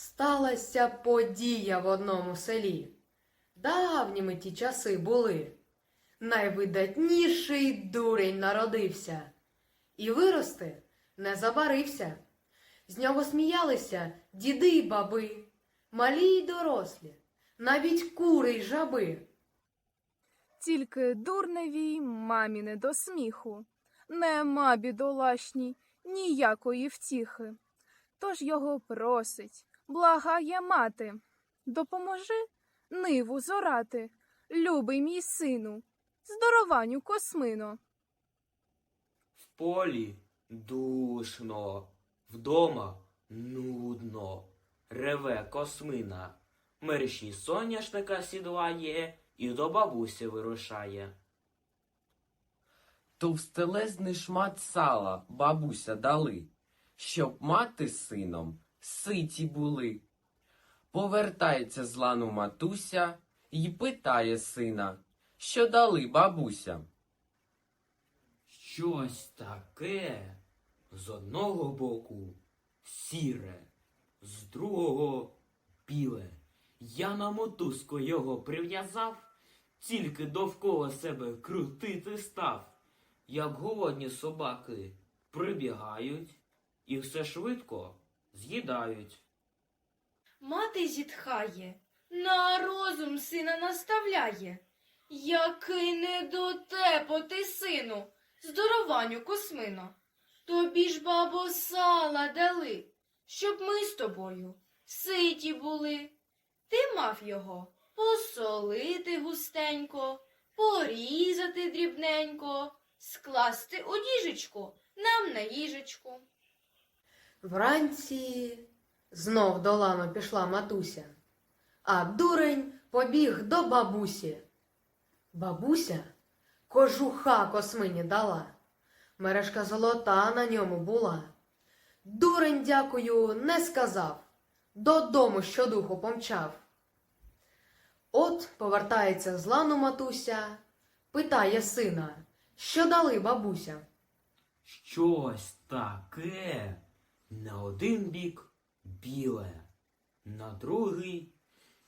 Сталася подія в одному селі. Давніми ті часи були. Найвидатніший дурень народився. І вирости не забарився. З нього сміялися діди й баби, малі й дорослі, навіть кури й жаби. Тільки дурневій мамі не до сміху. Нема бідолашній ніякої втіхи. Тож його просить, благає мати. Допоможи ниву зорати, любий мій сину, здорованю космино. В полі душно, вдома нудно, реве космина, мерщій соняшника сідлає і до бабусі вирушає. Товстелезний шмат сала бабуся дали, щоб мати сином ситі були. Повертається з лану матуся й питає сина, що дали бабуся. Щось таке з одного боку сіре, з другого біле. Я на мотузку його прив'язав, тільки довкола себе крутити став, як голодні собаки прибігають і все швидко з'їдають. Мати зітхає, на розум сина наставляє. Який недотепо ти, сину, здорованю космино. Тобі ж, бабо, сала дали, щоб ми з тобою ситі були. Ти мав його посолити густенько, порізати дрібненько, скласти у діжечку нам на їжечку. Вранці знов до лану пішла матуся, а дурень побіг до бабусі. Бабуся кожуха космині дала, мережка золота на ньому була. Дурень, дякую, не сказав, додому щодуху помчав. От повертається з лану матуся, питає сина, що дали бабуся. Щось таке на один бік біле, на другий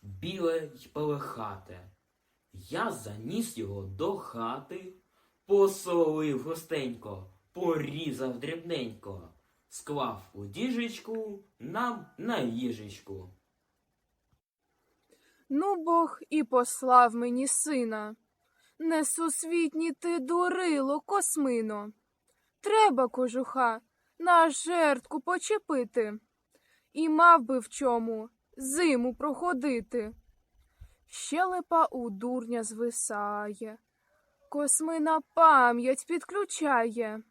біле й пелехате. Я заніс його до хати, посолив густенько, порізав дрібненько, склав у діжечку нам на їжечку. Ну, Бог і послав мені сина. Несусвітній ти дурило, космино. Треба кожуха на жертку почепити. І мав би в чому зиму проходити. Щелепа у дурня звисає, космина пам'ять підключає.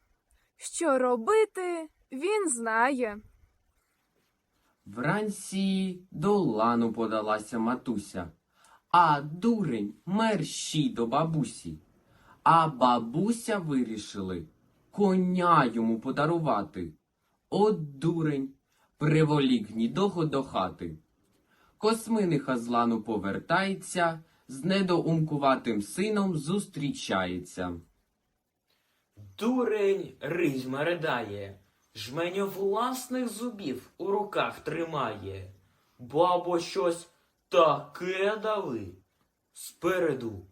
Що робити, він знає. Вранці до лану подалася матуся, а дурень мерщій до бабусі. А бабуся вирішили коня йому подарувати. От дурень приволік гнідого до хати. Косминиха з лану повертається, з недоумкуватим сином зустрічається. Дурень ризьма ридає, жменю власних зубів у руках тримає. Бабо щось таке дали. Спереду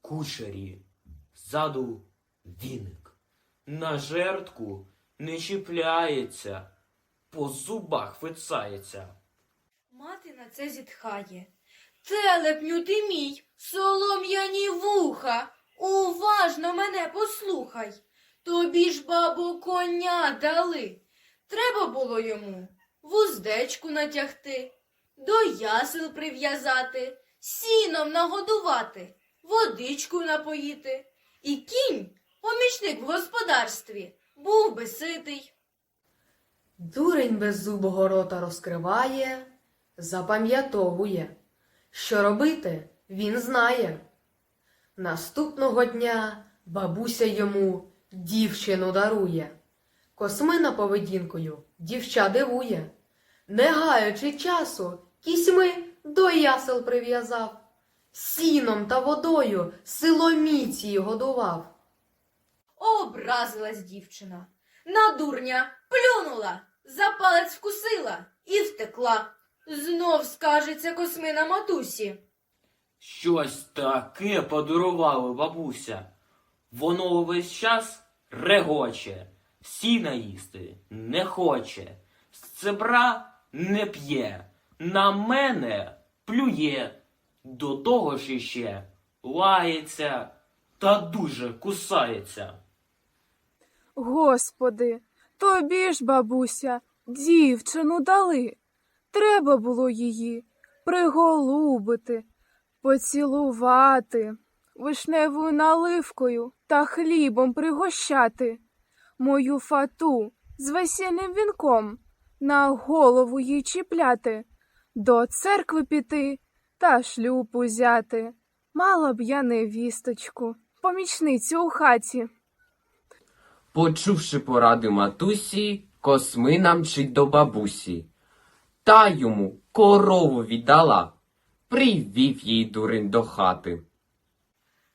кучері, ззаду віник. На жертку не чіпляється, по зубах вицається. Мати на це зітхає. Телепню ти мій, солом'яні вуха, уважно мене послухай. Тобі ж, бабо, коня дали. Треба було йому вуздечку натягти, до ясел прив'язати, сіном нагодувати, водичку напоїти. І кінь, помічник в господарстві, був би ситий. Дурень беззубого рота розкриває, запам'ятовує, що робити він знає. Наступного дня бабуся йому дівчину дарує. Космина поведінкою дівча дивує. Не гаючи часу, кісьми до ясел прив'язав, сіном та водою силоміці годував. Образилась дівчина. На дурня плюнула, за палець вкусила і втекла. Знов скажеться космина матусі. Щось таке подарувала бабуся. Воно увесь час регоче, сіна їсти не хоче, з цебра не п'є, на мене плює, до того ж іще лається та дуже кусається. Господи, тобі ж, бабуся, дівчину дали. Треба було її приголубити, поцілувати, вишневою наливкою та хлібом пригощати, мою фату з весільним вінком на голову їй чіпляти, до церкви піти та шлюб узяти. Мала б я невісточку, помічницю у хаті. Почувши поради матусі, космина мчить до бабусі. Та йому корову віддала, привів їй дурень до хати.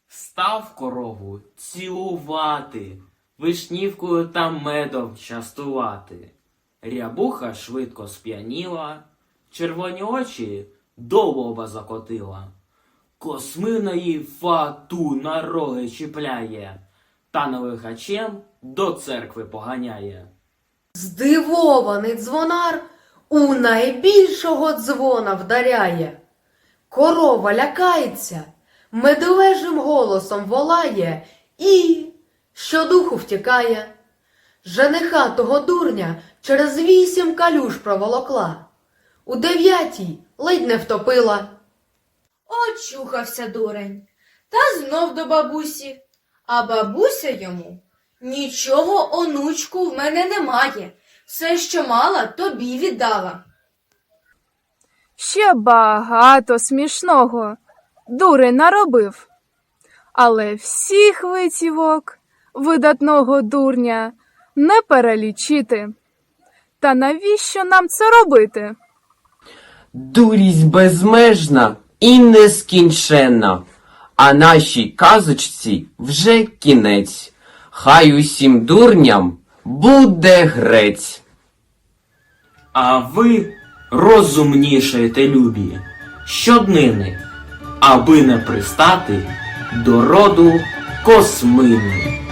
Став корову цілувати, вишнівкою та медом частувати. Рябуха швидко сп'яніла, червоні очі до лоба закотила. Космина їй фату на роги чіпляє, та навихачем до церкви поганяє. Здивований дзвонар у найбільшого дзвона вдаряє. Корова лякається, медовежим голосом волає і щодуху втікає. Жениха того дурня через вісім калюш проволокла. У дев'ятій ледь не втопила. Очухався дурень. Та знов до бабусі. А бабуся йому нічого, онучку, в мене немає. Все, що мала, тобі віддала. Ще багато смішного дурень наробив. Але всіх витівок видатного дурня не перелічити. Та навіщо нам це робити? Дурість безмежна і нескінченна, а нашій казочці вже кінець. Хай усім дурням буде грець. А ви розумнішаєте, любі, щоднини, аби не пристати до роду космини.